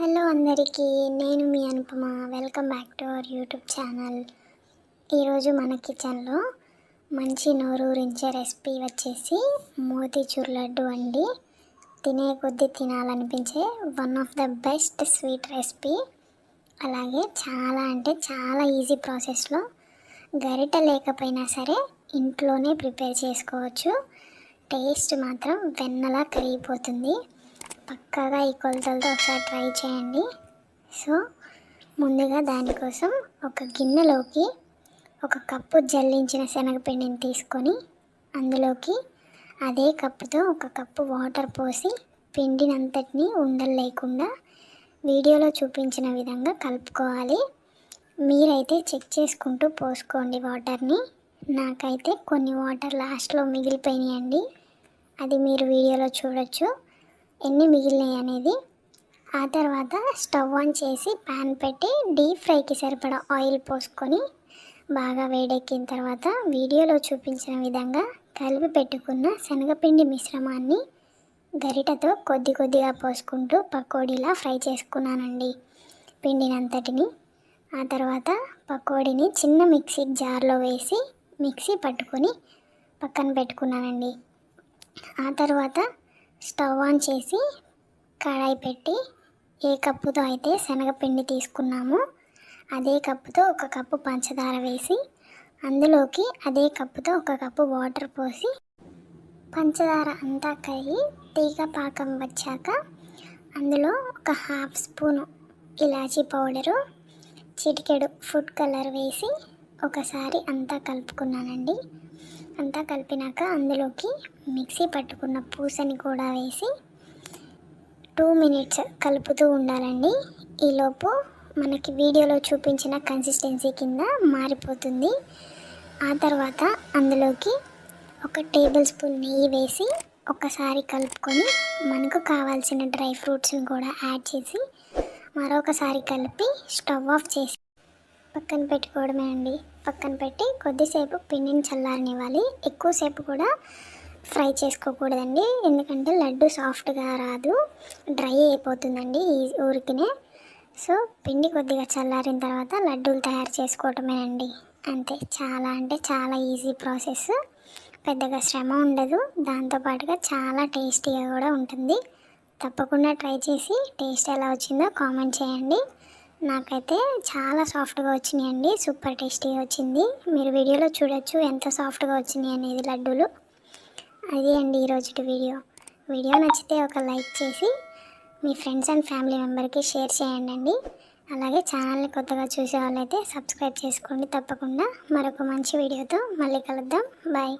Hello అందరికీ నేను మీ Anupama. Welcome back to our YouTube channel. ఈరోజు మన కిచెన్లో మంచి నోరూరించే రెసిపీ వచ్చేసి మోతీచూర్ లడ్డు అండి. తినే కొద్దీ తినాలనిపించే one of the best sweet recipe. అలాగే చాలా అంటే చాలా ఈజీ ప్రాసెస్లో గరిట లేకపోయినా సరే ఇంట్లోనే ప్రిపేర్ చేసుకోవచ్చు. టేస్ట్ మాత్రం వెన్నలా కరిగిపోతుంది. పక్కాగా ఈ కొలతలతో ఒకసారి ట్రై చేయండి. సో ముందుగా దానికోసం ఒక గిన్నెలోకి ఒక కప్పు జల్లించిన శనగపిండిని తీసుకొని అందులోకి అదే కప్పుతో ఒక కప్పు వాటర్ పోసి పిండినంతటిని ఉండలు లేకుండా వీడియోలో చూపించిన విధంగా కలుపుకోవాలి. మీరైతే చెక్ చేసుకుంటూ పోసుకోండి వాటర్ని. నాకైతే కొన్ని వాటర్ లాస్ట్లో మిగిలిపోయినాయండి. అది మీరు వీడియోలో చూడొచ్చు. ఎన్ని మిగిలినాయి అనేది ఆ తర్వాత స్టవ్ ఆన్ చేసి ప్యాన్ పెట్టి డీప్ ఫ్రైకి సరిపడా ఆయిల్ పోసుకొని బాగా వేడెక్కిన తర్వాత వీడియోలో చూపించిన విధంగా కలిపి పెట్టుకున్న శనగపిండి మిశ్రమాన్ని గరిటతో కొద్ది కొద్దిగా పోసుకుంటూ పకోడీలా ఫ్రై చేసుకున్నానండి పిండినంతటిని. ఆ తర్వాత పకోడీని చిన్న మిక్సీ జార్లో వేసి మిక్సీ పట్టుకొని పక్కన పెట్టుకున్నానండి. ఆ తర్వాత స్టవ్ ఆన్ చేసి కడాయి పెట్టి ఏ కప్పుతో అయితే శనగపిండి తీసుకున్నామో అదే కప్పుతో ఒక కప్పు పంచదార వేసి అందులోకి అదే కప్పుతో ఒక కప్పు వాటర్ పోసి పంచదార అంతా కరిగి తీగ పాకం వచ్చాక అందులో ఒక హాఫ్ స్పూను ఇలాచీ పౌడరు చిటికెడు ఫుడ్ కలర్ వేసి ఒకసారి అంతా కలుపుకున్నానండి. అంతా కలిపినాక అందులోకి మిక్సీ పట్టుకున్న పూసని కూడా వేసి టూ మినిట్స్ కలుపుతూ ఉండాలండి. ఈలోపు మనకి వీడియోలో చూపించిన కన్సిస్టెన్సీ కింద మారిపోతుంది. ఆ తర్వాత అందులోకి ఒక టేబుల్ స్పూన్ నెయ్యి వేసి ఒకసారి కలుపుకొని మనకు కావాల్సిన డ్రై ఫ్రూట్స్ని కూడా యాడ్ చేసి మరొకసారి కలిపి స్టవ్ ఆఫ్ చేసి పక్కన పెట్టుకోవడమే అండి. పక్కన పెట్టి కొద్దిసేపు పిండిని చల్లారనివ్వాలి. ఎక్కువసేపు కూడా ఫ్రై చేసుకోకూడదండి. ఎందుకంటే లడ్డు సాఫ్ట్గా రాదు. డ్రై అయిపోతుందండి ఈ ఊరికినే. సో పిండి కొద్దిగా చల్లారిన తర్వాత లడ్డూలు తయారు చేసుకోవటమేనండి. అంతే. చాలా అంటే చాలా ఈజీ ప్రాసెస్. పెద్దగా శ్రమ ఉండదు. దాంతోపాటుగా చాలా టేస్టీగా కూడా ఉంటుంది. తప్పకుండా ట్రై చేసి టేస్ట్ ఎలా వచ్చిందో కామెంట్ చేయండి. నాకైతే చాలా సాఫ్ట్గా వచ్చినాయండి. సూపర్ టేస్టీగా వచ్చింది. మీరు వీడియోలో చూడొచ్చు ఎంత సాఫ్ట్గా వచ్చినాయి అనేది లడ్డూలు. అది అండి ఈరోజు వీడియో. వీడియో నచ్చితే ఒక లైక్ చేసి మీ ఫ్రెండ్స్ అండ్ ఫ్యామిలీ మెంబర్కి షేర్ చేయండి అండి. అలాగే ఛానల్ని కొత్తగా చూసే వాళ్ళైతే సబ్స్క్రైబ్ చేసుకోండి తప్పకుండా. మరొక మంచి వీడియోతో మళ్ళీ కలుద్దాం. బాయ్.